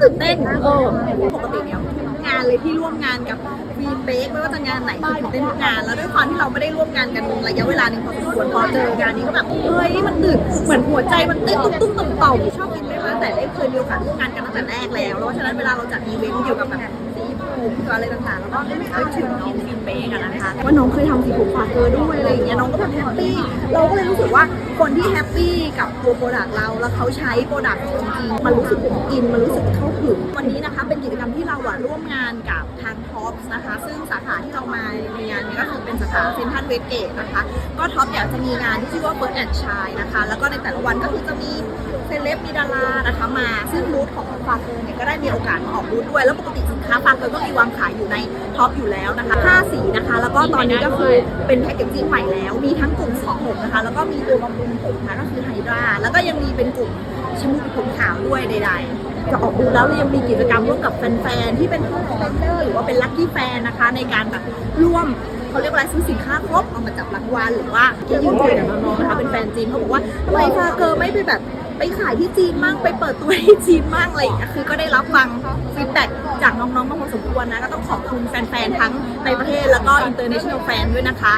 ตื่นเต้นเออปกติเนี่ยงานเลยที่ร่วมงานกับวีเบกไม่ว่าจะงานไหนก็ตื่นเต้นทุกงานแล้วด้วยความที่เราไม่ได้ร่วมงานกันระยะเวลาหนึ่งพอสมควรพอเจองานนี้ก็แบบเฮ้ยมันตื่นเหมือนหัวใจมันเต้นตุ้มตุ้มต่อมต่อมชอบกินไหมคะแต่ได้เคยมีโอกาสร่วมงานกันตั้งแต่แรกแล้วเพราะฉะนั้นเวลาเราจัดอีเวนต์เกี่ยวกับแบบ ผมหรืออะไรต่างๆ แล้วก็นึกถึงน้องอินเบกอะนะคะ ว่าน้องเคยทำสีผมฝากเกอร์ด้วยอะไรอย่างเงี้ยน้องก็แบบแฮปปี้ เราก็เลยรู้สึกว่าคนที่แฮปปี้กับตัวโปรดักต์เรา แล้วเขาใช้โปรดักต์จริงๆมันรู้สึกผมอิน มันรู้สึกเข้าถึงวันนี้นะ อะร่วมงานกับทางท็อปนะคะ ซึ่งสาขาที่เรามาในงานนี้ก็คือเป็นสาขาเซนทันเวสเกตนะคะ ก็ท็อปอยากจะมีงานที่ชื่อว่าเฟิร์สแอนด์ชายนะคะ แล้วก็ในแต่ละวันก็คือจะมีเซเลบมีดารานะคะมา ซึ่งบูธของฟาเกอร์เนี่ยก็ได้มีโอกาสมาออกบูธด้วย แล้วปกติสินค้าฟาเกอร์ก็มีวางขายอยู่ในท็อปอยู่แล้วนะคะ5สีนะคะ แล้วก็ตอนนี้ก็คือเป็นแพ็กเกจจิ้งใหม่แล้ว มีทั้งกลุ่มสองผมนะคะ แล้วก็มีตัวบำรุงผมนะคะก็คือไฮดรา แล้วก็ยังมีเป็นกลุ่มชมูกผมขาวด้วยใด ๆ จะออกบูแล้วเรายังมีกิจกรรมร่วมกับแฟนๆ ที่เป็นผู้สปอนเซอร์หรือว่าเป็นลัคกี้แฟนนะคะ ในการแบบร่วมเขาเรียกว่าอะไรซื้อสินค้าครบเอามาจับรางวัลหรือว่าที่ยืนคุยกับน้องๆนะคะเป็นแฟนจีนเขาบอกว่าทำไมฟาเกอร์ไม่ไปแบบไปขายที่จีนมั่งไปเปิดตัวที่จีนมั่งอะไรอย่างเงี้ยคือก็ได้รับฟังฟีดแบ็กจากน้องๆมาพอสมควรนะก็ต้องขอบคุณแฟนๆทั้งในประเทศแล้วก็ international fan ด้วยนะคะ